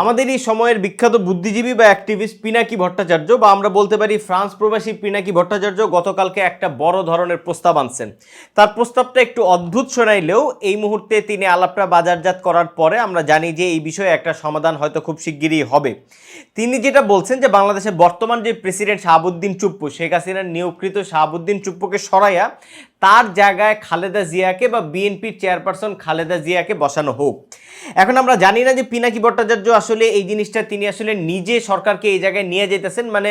আমাদের এই সময়ের বিখ্যাত বুদ্ধিজীবী বা অ্যাক্টিভিস্ট পিনাকি ভট্টাচার্য বা আমরা বলতে পারি ফ্রান্স প্রবাসী পিনাকি ভট্টাচার্য গতকালকে একটা বড় ধরনের প্রস্তাব আনছেন। তার প্রস্তাবটা একটু অদ্ভুত শোনাইলেও এই মুহূর্তে তিনি আলাপটা বাজারজাত করার পরে আমরা জানি যে এই বিষয়ে একটা সমাধান হয়তো খুব শিগগিরই হবে। তিনি যেটা বলছেন যে বাংলাদেশের বর্তমান যে প্রেসিডেন্ট শাহাবুদ্দিন চুপ্পু, শেখ হাসিনার নিয়োগকৃত শাহাবুদ্দিন চুপ্পুকে সরাইয়া তার জায়গায় খালেদা জিয়াকে বা বিএনপির চেয়ারপারসন খালেদা জিয়াকে বসানো হোক। এখন আমরা জানি না যে পিনাকি ভট্টাচার্য আসলে এই জিনিসটা তিনি আসলে নিজে সরকারকে এই জায়গায় নিয়ে যেতেছেন মানে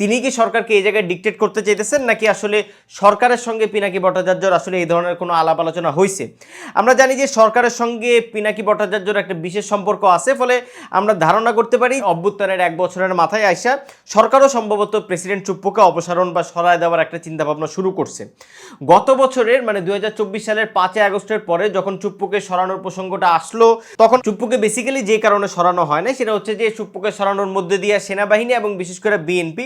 তিনি কি সরকারকে এই জায়গায় ডিকটেট করতে চাইতেছেন, নাকি আসলে সরকারের সঙ্গে পিনাকি ভট্টাচার্যর আসলে এই ধরনের কোনো আলাপ আলোচনা হয়েছে আমরা জানি যে সরকারের সঙ্গে পিনাকি ভট্টাচার্যর একটা বিশেষ সম্পর্ক আছে, ফলে আমরা ধারণা করতে পারি অভ্যুত্থানের এক বছরের মাথায় আইসা সরকারও সম্ভবত প্রেসিডেন্ট চুপ্পুকে অপসারণ বা সরায় দেওয়ার একটা চিন্তাভাবনা শুরু করছে। গত বছরের মানে দু হাজার চব্বিশ সালের পাঁচই আগস্টের পরে যখন চুপ্পুকে সরানোর প্রসঙ্গটা আসলো, তখন চুপ্পুকে বেসিক্যালি যে কারণে সরানো হয় না সেটা হচ্ছে যে চুপ্পুকে সরানোর মধ্যে দিয়ে সেনাবাহিনী এবং বিশেষ করে বিএনপি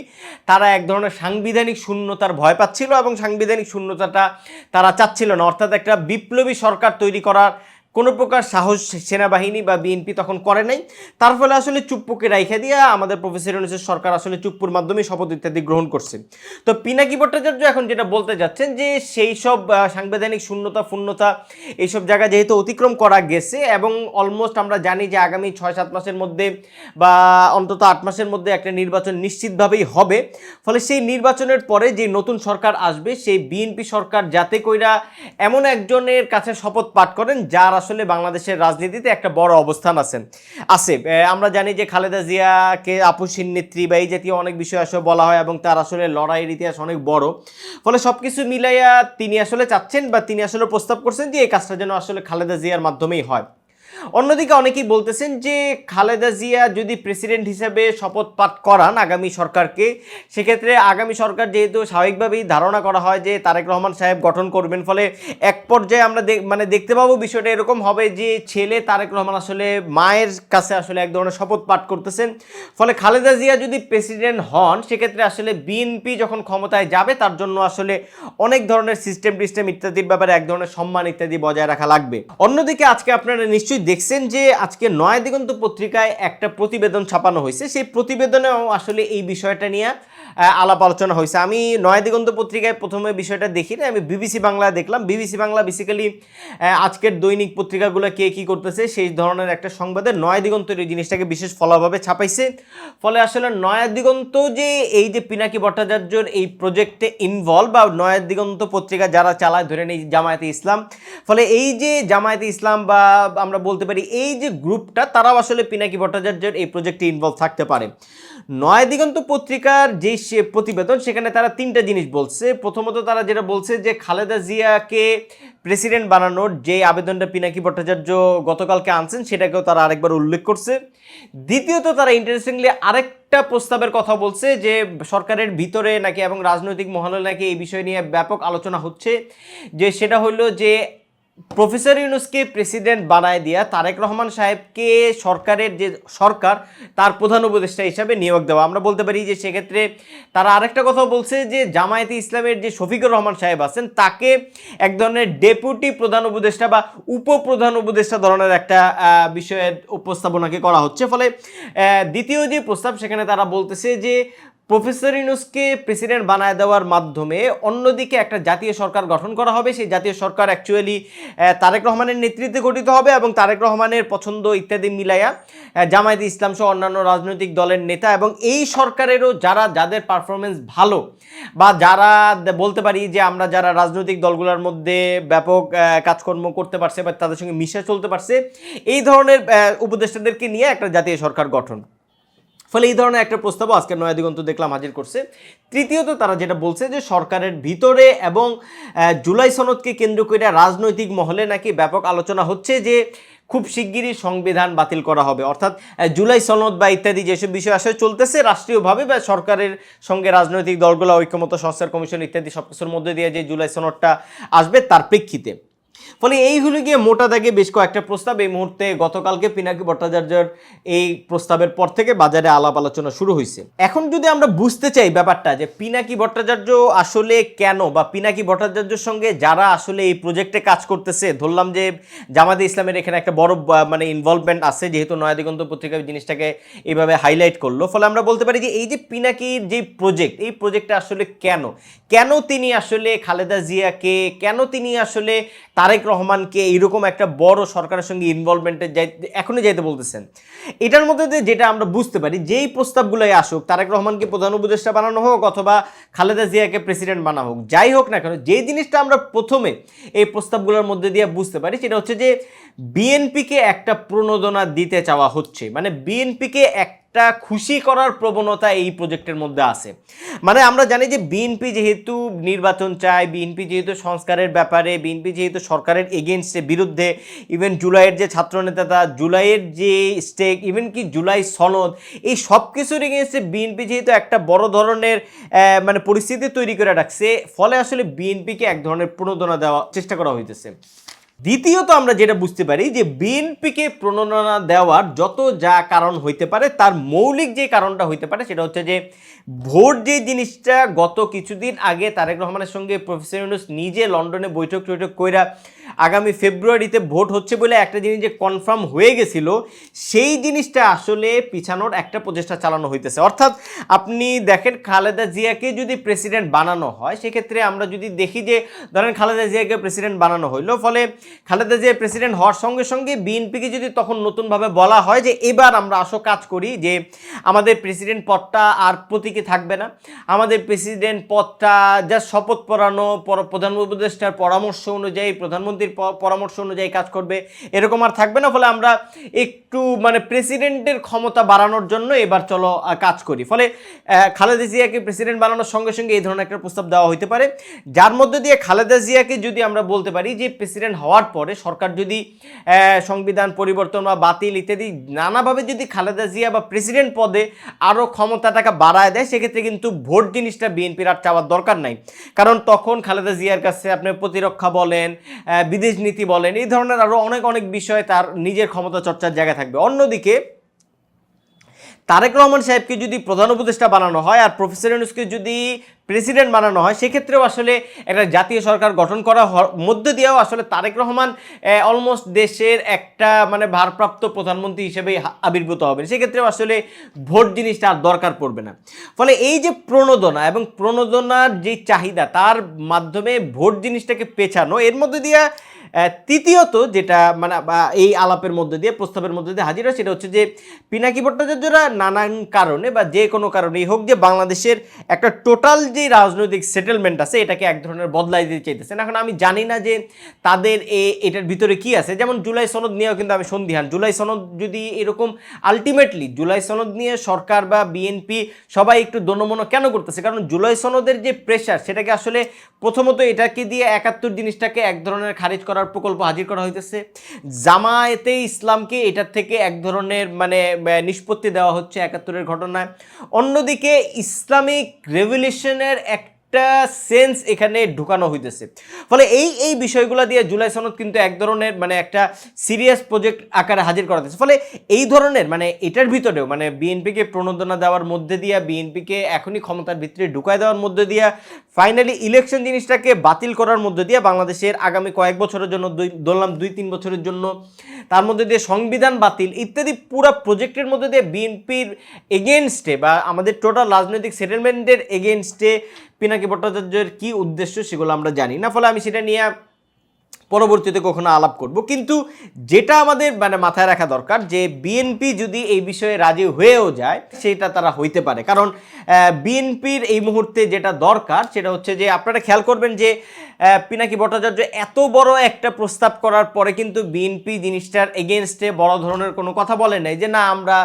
তারা এক ধরনের সাংবিধানিক শূন্যতার ভয় পাচ্ছিল এবং সাংবিধানিক শূন্যতাটা তারা চাচ্ছিল না। অর্থাৎ একটা বিপ্লবী সরকার তৈরি করার কোনো প্রকার সাহস সেনাবাহিনী বা বিএনপি তখন করে নাই। তার ফলে আসলে চুপ্পুকে রাইখা দিয়া আমাদের প্রফেসর ইউনুসের সরকার আসলে চুপ্পুর মাধ্যমে শপথ ইত্যাদি গ্রহণ করছে। তো পিনাকি ভট্টাচার্য এখন যেটা বলতে যাচ্ছেন যে সেই সব সাংবিধানিক শূন্যতা শূন্যতা এইসব জায়গা যেহেতু অতিক্রম করা গেছে এবং অলমোস্ট আমরা জানি যে আগামী ছয় সাত মাসের মধ্যে বা অন্তত আট মাসের মধ্যে একটা নির্বাচন নিশ্চিতভাবেই হবে। ফলে সেই নির্বাচনের পরে যে নতুন সরকার আসবে, সেই বিএনপি সরকার যাতে কইরা এমন একজনের কাছে শপথ পাঠ করেন যার আসলে বাংলাদেশের রাজনীতিতে একটা বড় অবস্থান আছেন। আছে আমরা জানি যে খালেদা জিয়াকে আপুসীন নেত্রী বা এই জাতীয় অনেক বিষয় আসলে বলা হয় এবং তার আসলে লড়াইয়ের ইতিহাস অনেক বড়। ফলে সব কিছু মিলাইয়া তিনি আসলে চাচ্ছেন বা তিনি আসলে প্রস্তাব করছেন যে এই কাজটা যেন আসলে খালেদা জিয়ার মাধ্যমেই হয়। অন্যদিকে অনেকেই বলতেছেন যে খালেদা জিয়া যদি প্রেসিডেন্ট হিসেবে শপথ পাঠ করান আগামী সরকারকে, সেক্ষেত্রে আগামী সরকার যেহেতু স্বাভাবিকভাবেই ধারণা করা হয় যে তারেক রহমান সাহেব গঠন করবেন, ফলে এক পর্যায়ে আমরা মানে দেখতে পাবো বিষয়টা এরকম হবে যে ছেলে তারেক রহমান আসলে মায়ের কাছে আসলে এক ধরনের শপথ পাঠ করতেছেন। ফলে খালেদা জিয়া যদি প্রেসিডেন্ট হন, সেক্ষেত্রে আসলে বিএনপি যখন ক্ষমতায় যাবে, তার জন্য আসলে অনেক ধরনের সিস্টেম টিস্টেম ইত্যাদির ব্যাপারে এক ধরনের সম্মান ইত্যাদি বজায় রাখা লাগবে। অন্যদিকে আজকে আপনারা নিশ্চয়ই দেখছেন যে আজকে নয়া দিগন্ত পত্রিকায় একটা প্রতিবেদন ছাপানো হয়েছে। সেই প্রতিবেদনেও আসলে এই বিষয়টা নিয়ে আলাপ আলোচনা হয়েছে। আমি নয়া দিগন্ত পত্রিকায় প্রথমে বিষয়টা দেখি না আমি বিবিসি বাংলা দেখলাম। বিবিসি বাংলা বেসিক্যালি আজকের দৈনিক পত্রিকাগুলো কে কী করতেছে সেই ধরনের একটা সংবাদে নয়া দিগন্তের এই জিনিসটাকে বিশেষ ফলাভাবে ছাপাইছে। ফলে আসলে নয়া দিগন্ত যে এই যে পিনাকি ভট্টাচার্যর এই প্রজেক্টে ইনভলভ বা নয়া দিগন্ত পত্রিকা যারা চালায়, ধরে নেই জামায়াতে ইসলাম। ফলে এই যে জামায়াতে ইসলাম বা আমরা বলতে পারি, এই যে গ্রুপটা তারাও আসলে পিনাকি ভট্টাচার্যের এই প্রজেক্টে ইনভলভ থাকতে পারে। নয় দিগন্ত পত্রিকার যে প্রতিবেদন, সেখানে তারা তিনটা জিনিস বলছে। প্রথমত তারা যেটা বলছে যে, খালেদা জিয়াকে প্রেসিডেন্ট বানানোর যে আবেদনটা পিনাকি ভট্টাচার্য গতকালকে আনছেন, সেটাকেও তারা আরেকবার উল্লেখ করছে। দ্বিতীয়ত তারা ইন্টারেস্টিংলি আরেকটা প্রস্তাবের কথা বলছে যে, সরকারের ভিতরে নাকি এবং রাজনৈতিক মহলে নাকি এই বিষয় নিয়ে ব্যাপক আলোচনা হচ্ছে। যে সেটা হলো যে প্রফেসর ইউনুসকে প্রেসিডেন্ট বানায় দিয়া তারেক রহমান সাহেবকে সরকারের যে সরকার, তার প্রধান উপদেষ্টা হিসাবে নিয়োগ দেওয়া। আমরা বলতে পারি যে সেক্ষেত্রে তারা আরেকটা কথা বলছে যে জামায়াতে ইসলামের যে শফিকুর রহমান সাহেব আছেন, তাকে এক ধরনের ডেপুটি প্রধান উপদেষ্টা বা উপপ্রধান উপদেষ্টা ধরনের একটা বিষয়ের উপস্থাপনাকে করা হচ্ছে। ফলে দ্বিতীয় যে প্রস্তাব, সেখানে তারা বলতেছে যে প্রফেসর ইউনুসকে প্রেসিডেন্ট বানায় দেওয়ার মাধ্যমে অন্যদিকে একটা জাতীয় সরকার গঠন করা হবে। সেই জাতীয় সরকার অ্যাকচুয়ালি তারেক রহমানের নেতৃত্বে গঠিত হবে এবং তারেক রহমানের পছন্দ ইত্যাদি মিলাইয়া জামায়াতে ইসলাম সহ অন্যান্য রাজনৈতিক দলের নেতা এবং এই সরকারেরও যারা, যাদের পারফরমেন্স ভালো বা যারা বলতে পারি যে আমরা যারা রাজনৈতিক দলগুলোর মধ্যে ব্যাপক কাজকর্ম করতে পারছে বা তাদের সঙ্গে মিশে চলতে পারছে, এই ধরনের উপদেষ্টাদেরকে নিয়ে একটা জাতীয় সরকার গঠন। ফলে এই ধরনের একটা প্রস্তাবও আজকে নয়া দিগন্ত দেখলাম হাজির করছে। তৃতীয়ত তারা যেটা বলছে যে সরকারের ভিতরে এবং জুলাই সনদকে কেন্দ্র করে রাজনৈতিক মহলে নাকি ব্যাপক আলোচনা হচ্ছে যে খুব শিগগিরই সংবিধান বাতিল করা হবে। অর্থাৎ জুলাই সনদ বা ইত্যাদি যেসব বিষয় আসলে চলতেছে রাষ্ট্রীয়ভাবে বা সরকারের সঙ্গে রাজনৈতিক দলগুলো ঐক্যমত সংস্কার কমিশন ইত্যাদি সব কিছুর মধ্যে দিয়ে যে জুলাই সনদটা আসবে তার প্রেক্ষিতে। ফলে এই হলো গিয়ে মোটা দাগে বেশ কয়েকটা প্রস্তাব। এই মুহূর্তে গতকালকে পিনাকি ভট্টাচার্যের এই প্রস্তাবের পর থেকে বাজারে আলাপ আলোচনা শুরু হয়েছে এখন যদি আমরা বুঝতে চাই ব্যাপারটা যে পিনাকি ভট্টাচার্য আসলে কেন বা পিনাকি ভট্টাচার্যের সঙ্গে যারা আসলে এই প্রজেক্টে কাজ করতেছে, ধরলাম যে জামাতে ইসলামের এখানে একটা বড় মানে ইনভলভমেন্ট আছে, যেহেতু নয়াদিগন্ত পত্রিকা জিনিসটাকে এইভাবে হাইলাইট করল। ফলে আমরা বলতে পারি যে এই যে পিনাকির যে প্রজেক্ট এই প্রজেক্টটা আসলে কেন? কেন তিনি আসলে খালেদা জিয়াকে, কেন তিনি আসলে তারেক রহমানকে এইরকম একটা বড় সরকারের সঙ্গে ইনভলভমেন্টে যাই এখনই যাইতে বলতেছেন। এটার মধ্যে যেটা আমরা বুঝতে পারি, যেই প্রস্তাবগুলোই আসুক, তারেক রহমানকে প্রধান উপদেষ্টা বানানো হোক অথবা খালেদা জিয়াকে প্রেসিডেন্ট বানা হোক, যাই হোক না কেন, যেই জিনিসটা আমরা প্রথমে এই প্রস্তাবগুলোর মধ্যে দিয়ে বুঝতে পারি, সেটা হচ্ছে যে বিএনপিকে একটা প্রণোদনা দিতে চাওয়া হচ্ছে। মানে বিএনপিকে একটা খুশি করার প্রবণতা এই প্রজেক্টের মধ্যে আছে। মানে আমরা জানি যে বিএনপি যেহেতু নির্বাচন চায়, বিএনপি যেহেতু সংস্কারের ব্যাপারে, বিএনপি যেহেতু সরকারের এগেনস্টে বিরুদ্ধে ইভেন জুলাইয়ের যে ছাত্রনেতা জুলাইয়ের যে স্টেক ইভেন কি জুলাই সনদ, এই সব কিছুর এগেনস্টে বিএনপি যেহেতু একটা বড় ধরনের মানে পরিস্থিতি তৈরি করে রাখছে, ফলে আসলে বিএনপিকে এক ধরনের প্রণোদনা দেওয়া, চেষ্টা করা হইতেছে। দ্বিতীয়ত আমরা যেটা বুঝতে পারি যে বিএনপিকে প্রণোদনা দেওয়ার যত যা কারণ হইতে পারে, তার মৌলিক যে কারণটা হইতে পারে সেটা হচ্ছে যে ভোট যে জিনিসটা গত কিছুদিন আগে তারেক রহমানের সঙ্গে প্রফেসর ইউনুস নিজে লন্ডনে বৈঠক টৈঠক কইরা আগামী ফেব্রুয়ারিতে ভোট হচ্ছে বলে একটা জিনিস যে কনফার্ম হয়ে গেছিল, সেই জিনিসটা আসলে পিছানোর একটা প্রচেষ্টা চালানো হইতেছে। অর্থাৎ আপনি দেখেন খালেদা জিয়াকে যদি প্রেসিডেন্ট বানানো হয়, সেক্ষেত্রে আমরা যদি দেখি যে ধরেন খালেদা জিয়াকে প্রেসিডেন্ট বানানো হইল, ফলে খালেদা জিয়া প্রেসিডেন্ট হওয়ার সঙ্গে সঙ্গে বিএনপিকে যদি তখন নতুনভাবে বলা হয় যে এবার আমরা আসো কাজ করি, যে আমাদের প্রেসিডেন্ট পদটা আর প্রতীকে থাকবে না। আমাদের প্রেসিডেন্ট পদটা যা শপথ পড়ানো, পর- প্রধান উপদেষ্টার পরামর্শ অনুযায়ী, প্রধানমন্ত্রীর পরামর্শ অনুযায়ী কাজ করবে, এরকম আর থাকবে না। ফলে আমরা একটু মানে প্রেসিডেন্টের ক্ষমতা বাড়ানোর জন্য এবার চলো কাজ করি। ফলে খালেদা জিয়াকে প্রেসিডেন্ট বানানোর সঙ্গে সঙ্গে এই ধরনের একটা প্রস্তাব দেওয়া হইতে পারে। যার মধ্যে দিয়ে খালেদা জিয়াকে যদি আমরা বলতে পারি যে প্রেসিডেন্ট হওয়ার পরে সরকার যদি সংবিধান পরিবর্তন বা বাতিল ইত্যাদি নানাভাবে যদি খালেদা জিয়া বা প্রেসিডেন্ট পদে আরও ক্ষমতাটাকে বাড়ায় দেয়, সেক্ষেত্রে কিন্তু ভোট জিনিসটা বিএনপির আর চাওয়ার দরকার নাই। কারণ তখন খালেদা জিয়ার কাছে আপনি প্রতিরক্ষা বলেন বিদেশ নীতি বলেন, এই ধরনের আরও অনেক অনেক বিষয়ে তার নিজের ক্ষমতা চর্চার জায়গা থাকবে। অন্যদিকে তারেক রহমান সাহেবকে যদি প্রধান উপদেষ্টা বানানো হয় আর প্রফেসর ইউনুসকে যদি প্রেসিডেন্ট বানানো হয়, সেক্ষেত্রেও আসলে একটা জাতীয় সরকার গঠন করা মধ্যে দিয়েও আসলে তারেক রহমান অলমোস্ট দেশের একটা মানে ভারপ্রাপ্ত প্রধানমন্ত্রী হিসেবে আবির্ভূত হবেন। সেক্ষেত্রেও আসলে ভোট জিনিসটা আর দরকার পড়বে না। ফলে এই যে প্রণোদনা এবং প্রণোদনার যে চাহিদা, তার মাধ্যমে ভোট জিনিসটাকে পেছানো, এর মধ্যে দিয়ে তৃতীয়ত যেটা মানে এই আলাপের মধ্যে দিয়ে, প্রস্তাবের মধ্যে দিয়ে হাজির হয়, সেটা হচ্ছে যে পিনাকি ভট্টাচার্যরা নানান কারণে বা যে কোনো কারণেই হোক যে বাংলাদেশের একটা টোটাল যে রাজনৈতিক সেটেলমেন্ট আছে, এটাকে এক ধরনের বদলাই দিতে চাইতেছেন এখন আমি জানি না যে তাদের এ, এটার ভিতরে কি আছে। যেমন জুলাই সনদ নিয়েও কিন্তু আমি সন্দিহান। জুলাই সনদ যদি এরকম আলটিমেটলি জুলাই সনদ নিয়ে সরকার বা বিএনপি সবাই একটু দনমনো কেন করতেছে? কারণ জুলাই সনদের যে প্রেশার সেটাকে আসলে প্রথমত এটাকে দিয়ে একাত্তর জিনিসটাকে এক ধরনের খারিজ করার প্রকল্প হাজির করা হইতেছে। জামায়াতে ইসলামকে এটার থেকে এক ধরনের মানে নিষ্পত্তি দেওয়া হচ্ছে একাত্তরের ঘটনায়। অন্যদিকে ইসলামিক রেভলিউশনের একটা সেন্স এখানে ঢুকানো হইতেছে। ফলে এই এই বিষয়গুলো দিয়ে জুলাই সনদ কিন্তু এক ধরনের মানে একটা সিরিয়াস প্রজেক্ট আকারে হাজির করা হচ্ছে ফলে এই ধরনের মানে এটার ভিতরেও মানে বিএনপিকে প্রণোদনা দেওয়ার মধ্যে দিয়ে বিএনপিকে এখনই ক্ষমতার ভিতরে ঢুকায় দেওয়ার মধ্যে দিয়ে ফাইনালি ইলেকশন জিনিসটাকে বাতিল করার মধ্যে দিয়ে বাংলাদেশের আগামী কয়েক বছরের জন্য দুই, ধরলাম দুই, তিন বছরের জন্য তার মধ্যে দিয়ে সংবিধান বাতিল ইত্যাদি পুরো প্রজেক্টের মধ্যে দিয়ে বিএনপির এগেনস্টে বা আমাদের টোটাল রাজনৈতিক সেটেলমেন্টের এগেনস্টে পিনাকি ভট্টাচার্যের কী উদ্দেশ্য সেগুলো আমরা জানি না, ফলে আমি সেটা নিয়ে পরবর্তীতে কখনো আলাপ করব। কিন্তু যেটা আমাদের মানে মাথায় রাখা দরকার যে বিএনপি যদি এই বিষয়ে রাজি হয়েও যায়, সেটা তারা হইতে পারে। কারণ বিএনপির এই মুহূর্তে যেটা দরকার সেটা হচ্ছে যে আপনারা খেয়াল করবেন যে পিনাকি ভট্টাচার্য এত বড় একটা প্রস্তাব করার পরে কিন্তু বিএনপি জিনিসটার এগেনস্টে বড় ধরনের কোনো কথা বলে নাই যে, না, আমরা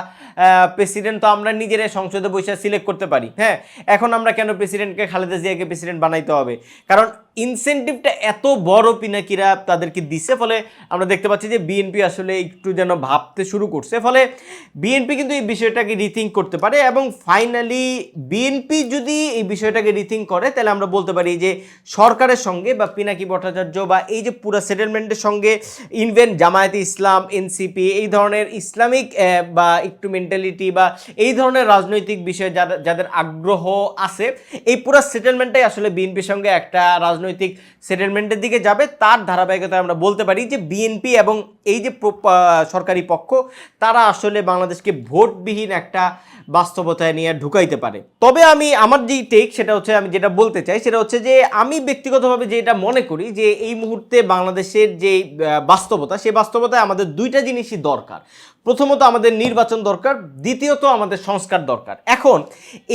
প্রেসিডেন্ট তো আমরা নিজেরাই সংসদে বসে সিলেক্ট করতে পারি। হ্যাঁ এখন আমরা কেন প্রেসিডেন্টকে খালেদা জিয়াকে প্রেসিডেন্ট বানাইতে হবে? কারণ ইনসেন্টিভটা এত বড় পিনাকিরা তাদেরকে দিচ্ছে ফলে আমরা দেখতে পাচ্ছি যে বিএনপি আসলে একটু যেন ভাবতে শুরু করছে। ফলে বিএনপি কিন্তু এই বিষয়টাকে রিথিঙ্ক করতে পারে এবং ফাইনালি বিএনপি যদি এই বিষয়টাকে রিথিঙ্ক করে, তাহলে আমরা বলতে পারি যে সরকারের সঙ্গে বা পিনাকি ভট্টাচার্য বা এই যে পুরো সেটেলমেন্টের সঙ্গে ইনভেন জামায়াতে ইসলাম এনসিপি এই ধরনের ইসলামিক বা একটু মেন্টালিটি বা এই ধরনের রাজনৈতিক বিষয়ে যাদের যাদের আগ্রহ আছে, এই পুরো সেটেলমেন্টটাই আসলে বিএনপির সঙ্গে একটা রাজনৈতিক সেটেলমেন্টের দিকে যাবে। তার ধারাবাহিকতায় আমরা বলতে পারি যে বিএনপি এবং এই যে সরকারি পক্ষ, তারা আসলে বাংলাদেশকে ভোটবিহীন একটা বাস্তবতায় নিয়ে ঢুকাইতে পারে। তবে আমি, আমার যেই টেক সেটা হচ্ছে, আমি যেটা বলতে চাই সেটা হচ্ছে যে, আমি ব্যক্তিগতভাবে যেটা মনে করি যে, এই মুহূর্তে বাংলাদেশের যে বাস্তবতা, সেই বাস্তবতায় আমাদের দুইটা জিনিসই দরকার। প্রথমত আমাদের নির্বাচন দরকার, দ্বিতীয়ত আমাদের সংস্কার দরকার। এখন,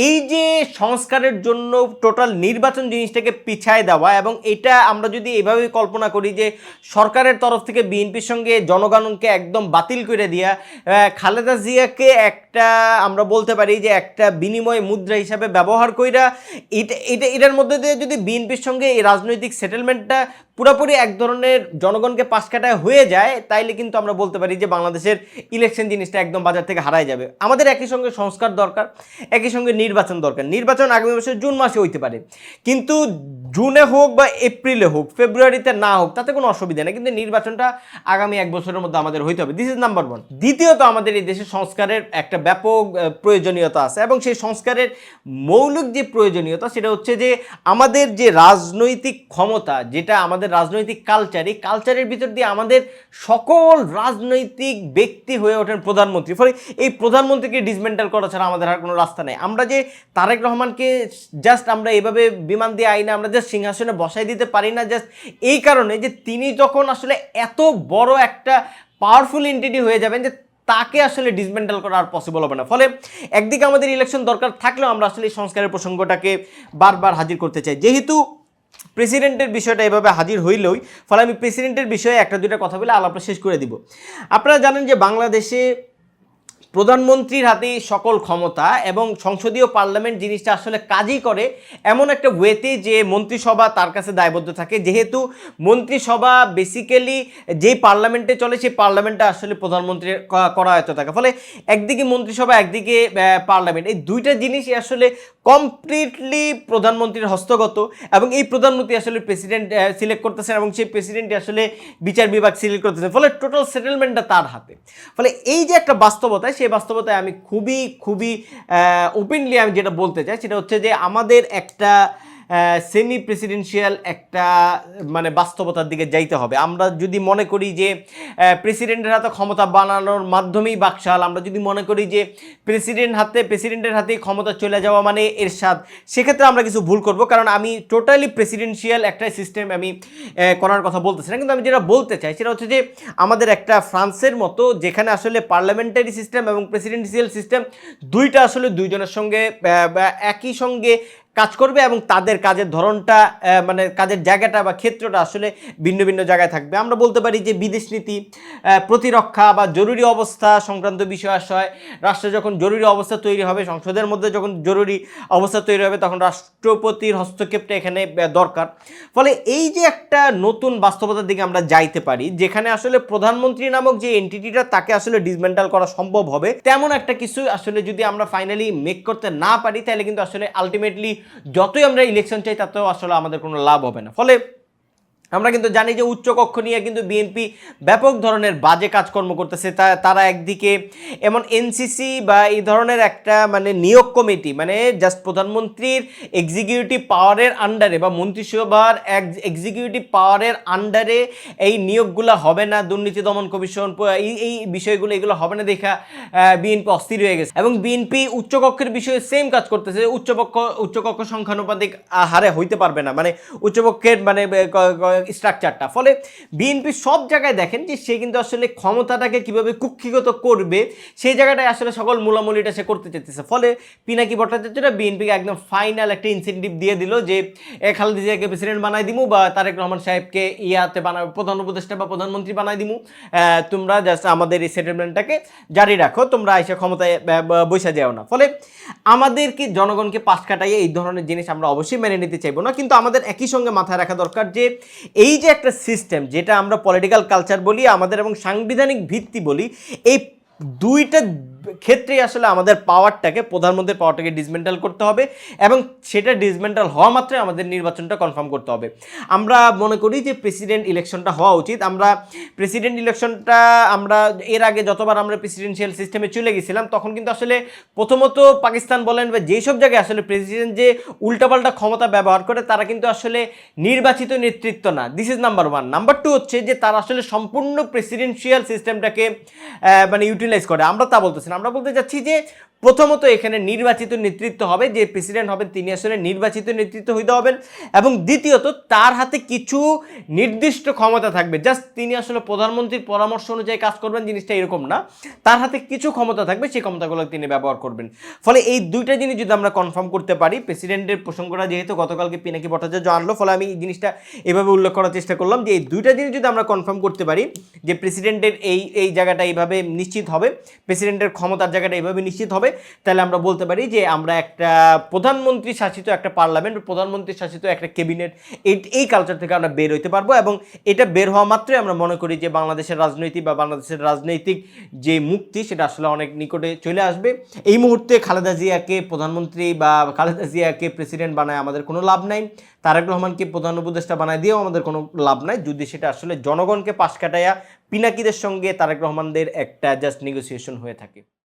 এই যে সংস্কারের জন্য টোটাল নির্বাচন জিনিসটাকে পিছায় দেওয়া এবং এটা আমরা যদি এভাবে কল্পনা করি যে সরকারের তরফ থেকে বিএনপির সঙ্গে জনগণকে একদম বাতিল করে দিয়া খালেদা জিয়াকে একটা আমরা বলতে পারি যে একটা বিনিময় মুদ্রা হিসাবে ব্যবহার কইরা, এটা এটা, এটার মধ্যে দিয়ে যদি বিএনপির সঙ্গে এই রাজনৈতিক সেটেলমেন্টটা পুরোপুরি এক ধরনের জনগণকে পাশ কাটায় হয়ে যায়, তাইলে কিন্তু আমরা বলতে পারি যে বাংলাদেশের ইলেকশন জিনিসটা একদম বাজার থেকে হারায় যাবে। আমাদের একই সঙ্গে সংস্কার দরকার, একই সঙ্গে নির্বাচন দরকার। নির্বাচন আগামী বছর জুন মাসে হইতে পারে। কিন্তু জুনে হোক বা এপ্রিলে হোক, ফেব্রুয়ারিতে না হোক, তাতে কোনো অসুবিধা নেই। কিন্তু নির্বাচনটা আগামী এক বছরের মধ্যে আমাদের হইতে হবে। দিস ইজ নাম্বার ওয়ান দ্বিতীয়ত, আমাদের এই দেশে সংস্কারের একটা ব্যাপক প্রয়োজনীয়তা আছে এবং সেই সংস্কারের মৌলিক যে প্রয়োজনীয়তা, সেটা হচ্ছে যে আমাদের যে রাজনৈতিক ক্ষমতা, যেটা আমাদের রাজনৈতিক কালচার এই কালচারের ভিতর দিয়ে আমাদের সকল রাজনৈতিক ব্যক্তি হয়ে ওঠেন প্রধানমন্ত্রী। ফলে এই প্রধানমন্ত্রীকে ডিসমেন্টাল করা ছাড়া আমাদের আর কোনো রাস্তা নেই। আমরা যে তারেক রহমানকে জাস্ট আমরা এইভাবে বিমান দিয়ে আইনা আমরা জাস্ট সিংহাসনে বসাই দিতে পারি না জাস্ট এই কারণে যে তিনি যখন আসলে এত বড় একটা পাওয়ারফুল এন্টিটি হয়ে যাবেন যে তাকে আসলে ডিসমেন্টাল করা আর পসিবল হবে না। ফলে একদিকে আমাদের ইলেকশন দরকার থাকলেও আমরা আসলে এই সংস্কারের প্রসঙ্গটাকে বারবার হাজির করতে চাই। যেহেতু প্রেসিডেন্টের বিষয়টা এভাবে হাজির হইলেই, ফলে আমি প্রেসিডেন্টের বিষয়ে একটা দুইটা কথা বলে আলাপটা শেষ করে দিব। আপনারা জানেন যে বাংলাদেশে প্রধানমন্ত্রীর হাতেই সকল ক্ষমতা এবং সংসদীয় পার্লামেন্ট জিনিসটা আসলে কাজই করে এমন একটা ওয়েতে যে মন্ত্রিসভা তার কাছে দায়বদ্ধ থাকে। যেহেতু মন্ত্রিসভা বেসিক্যালি যেই পার্লামেন্টে চলে, সেই পার্লামেন্টটা আসলে প্রধানমন্ত্রীর ক- করায়ত্ত থাকে। ফলে একদিকে মন্ত্রিসভা, একদিকে পার্লামেন্ট। এই দুইটা জিনিসই আসলে কমপ্লিটলি প্রধানমন্ত্রীর হস্তগত এবং এই প্রধানমন্ত্রী আসলে প্রেসিডেন্ট সিলেক্ট করতেছেন এবং সেই প্রেসিডেন্ট আসলে বিচার বিভাগ সিলেক্ট করতেছেন। ফলে টোটাল সেটেলমেন্টটা তার হাতে। ফলে এই যে একটা বাস্তবতা সেই বাস্তবতায় আমি খুবই খুবই ওপেনলি আমি যেটা বলতে চাই, সেটা হচ্ছে যে আমাদের একটা সেমি প্রেসিডেন্সিয়াল একটা মানে বাস্তবতার দিকে যাইতে হবে। আমরা যদি মনে করি যে প্রেসিডেন্টের হাতে ক্ষমতা বানানোর মাধ্যমেই বাকশাল, আমরা যদি মনে করি যে প্রেসিডেন্ট হাতে প্রেসিডেন্টের হাতেই ক্ষমতা চলে যাওয়া মানে এরশাদ, সেক্ষেত্রে আমরা কিছু ভুল করব। কারণ আমি টোটালি প্রেসিডেন্সিয়াল একটা সিস্টেম আমি করার কথা বলতেছি না। কিন্তু আমি যেটা বলতে চাই সেটা হচ্ছে যে, আমাদের একটা ফ্রান্সের মতো, যেখানে আসলে পার্লামেন্টারি সিস্টেম এবং প্রেসিডেন্সিয়াল সিস্টেম দুইটা আসলে দুইজনের সঙ্গে একই সঙ্গে কাজ করবে এবং তাদের কাজের ধরনটা মানে কাজের জায়গাটা বা ক্ষেত্রটা আসলে ভিন্ন ভিন্ন জায়গায় থাকবে। আমরা বলতে পারি যে বিদেশ নীতি প্রতিরক্ষা বা জরুরি অবস্থা সংক্রান্ত বিষয় আশয়, রাষ্ট্রে যখন জরুরি অবস্থা তৈরি হবে, সংসদের মধ্যে যখন জরুরি অবস্থা তৈরি হবে, তখন রাষ্ট্রপতির হস্তক্ষেপটা এখানে দরকার। ফলে এই যে একটা নতুন বাস্তবতার দিকে আমরা যাইতে পারি, যেখানে আসলে প্রধানমন্ত্রী নামক যে এন্টিটিটা তাকে আসলে ডিসমেন্টাল করা সম্ভব হবে, তেমন একটা কিছু আসলে যদি আমরা ফাইনালি মেক করতে না পারি, তাহলে কিন্তু আসলে আলটিমেটলি যতই আমরা ইলেকশন চাই তাতেও আসলে আমাদের কোনো লাভ হবে না। ফলে আমরা কিন্তু জানি যে উচ্চকক্ষ নিয়ে কিন্তু বিএনপি ব্যাপক ধরনের বাজে কাজকর্ম করতেছে। তারা একদিকে এমন এনসিসি বা এই ধরনের একটা মানে নিয়োগ কমিটি মানে জাস্ট প্রধানমন্ত্রীর এক্সিকিউটিভ পাওয়ারের আন্ডারে বা মন্ত্রিসভার এক্সিকিউটিভ পাওয়ারের আন্ডারে এই নিয়োগগুলো হবে না, দুর্নীতি দমন কমিশন এই এই বিষয়গুলো, এগুলো হবে না দেখা বিএনপি অস্থির হয়ে গেছে। এবং বিএনপি উচ্চকক্ষের বিষয়ে সেম কাজ করতেছে উচ্চপক্ষ উচ্চকক্ষ সংখ্যানুপাতিক হারে হইতে পারবে না। মানে উচ্চপক্ষের মানে স্ট্রাকচারটা ফলে বিএনপি সব জায়গায় দেখেন যে সে কিন্তু আসলে ক্ষমতাটাকে কীভাবে কুক্ষিগত করবে, সেই জায়গাটায় আসলে সকল মূলামূলিটা সে করতে চাইতেছে। ফলে পিনাকি ভট্টাচার্যরা বিএনপিকে একদম ফাইনাল একটা ইনসেন্টিভ দিয়ে দিল যে খালেদা জিয়াকে প্রেসিডেন্ট বানাই দিমু বা তারেক রহমান সাহেবকে ইয়াতে বানা প্রধান উপদেষ্টা বা প্রধানমন্ত্রী বানাই দিমু। তোমরা জাস্ট আমাদের এই সেটেলমেন্টটাকে জারি রাখো, তোমরা এসে ক্ষমতায় ব- ব- যাও না। ফলে আমাদেরকে, জনগণকে পাশ কাটাইয়ে এই ধরনের জিনিস আমরা অবশ্যই মেনে নিতে চাইব না। কিন্তু আমাদের একই সঙ্গে মাথায় রাখা দরকার যে এই যে একটা সিস্টেম যেটা আমরা পলিটিক্যাল কালচার বলি, আমাদের এবং সাংবিধানিক ভিত্তি বলি, এই দুইটা ক্ষেত্রে আসলে আমাদের পাওয়ারটাকে প্রধানমন্ত্রীর পাওয়ারটাকে ডিসমেন্টাল করতে হবে এবং সেটা ডিসমেন্টাল হওয়া মাত্রই আমাদের নির্বাচনটা কনফার্ম করতে হবে। আমরা মনে করি যে প্রেসিডেন্ট ইলেকশনটা হওয়া উচিত। আমরা প্রেসিডেন্ট ইলেকশনটা আমরা এর আগে যতবার আমরা প্রেসিডেন্সিয়াল সিস্টেমে চলে গেছিলাম, তখন কিন্তু আসলে প্রথমত পাকিস্তান বলেন বা যেসব জায়গায় আসলে প্রেসিডেন্ট যে উল্টাপাল্টা ক্ষমতা ব্যবহার করে, তারা কিন্তু আসলে নির্বাচিত নেতৃত্ব না। This is number one number two হচ্ছে যে তারা আসলে সম্পূর্ণ প্রেসিডেন্সিয়াল সিস্টেমটাকে মানে ইউটিলাইজ করে। আমরা তা বলতেছি আমরা বলতে চাচ্ছি যে প্রথমত এখানে নির্বাচিত নেতৃত্ব হবে, যে প্রেসিডেন্ট হবেন তিনি আসলে নির্বাচিত নেতৃত্ব হইতে হবেন। এবং দ্বিতীয়ত, তার হাতে কিছু নির্দিষ্ট ক্ষমতা থাকবে। জাস্ট তিনি আসলে প্রধানমন্ত্রীর পরামর্শ অনুযায়ী কাজ করবেন, জিনিসটা এরকম না। তার হাতে কিছু ক্ষমতা থাকবে, সেই ক্ষমতাগুলো তিনি ব্যবহার করবেন। ফলে এই দুইটা জিনিস যদি আমরা কনফার্ম করতে পারি প্রেসিডেন্টের প্রসঙ্গটা যেহেতু গতকালকে পিনাকি ভট্টাচার্য আনলো, ফলে আমি এই জিনিসটা এভাবে উল্লেখ করার চেষ্টা করলাম যে এই দুইটা জিনিস যদি আমরা কনফার্ম করতে পারি, যে প্রেসিডেন্টের এই এই জায়গাটা এইভাবে নিশ্চিত হবে প্রেসিডেন্টের ক্ষমতার জায়গাটা এইভাবে নিশ্চিত হবে তাহলে আমরা বলতে পারি যে আমরা একটা প্রধানমন্ত্রী শাসিত একটা পার্লামেন্ট, প্রধানমন্ত্রী শাসিত একটা ক্যাবিনেট, এই কালচার থেকে আমরা বের হইতে পারব এবং এটা বের হওয়া মাত্রই আমরা মনে করি যে বাংলাদেশের রাজনৈতিক বা বাংলাদেশের রাজনৈতিক যে মুক্তি, সেটা আসলে অনেক নিকটে চলে আসবে। এই মুহূর্তে খালেদা জিয়াকে প্রধানমন্ত্রী বা খালেদা জিয়াকে প্রেসিডেন্ট বানায় আমাদের কোনো লাভ নাই। তারেক রহমানকে প্রধান উপদেষ্টা বানায় দিয়েও আমাদের কোনো লাভ নাই। যদি সেটা আসলে জনগণকে পাশ কাটাইয়া পিনাকিদের সঙ্গে তারেক রহমানদের একটা জাস্ট নেগোসিয়েশন হয়ে থাকে।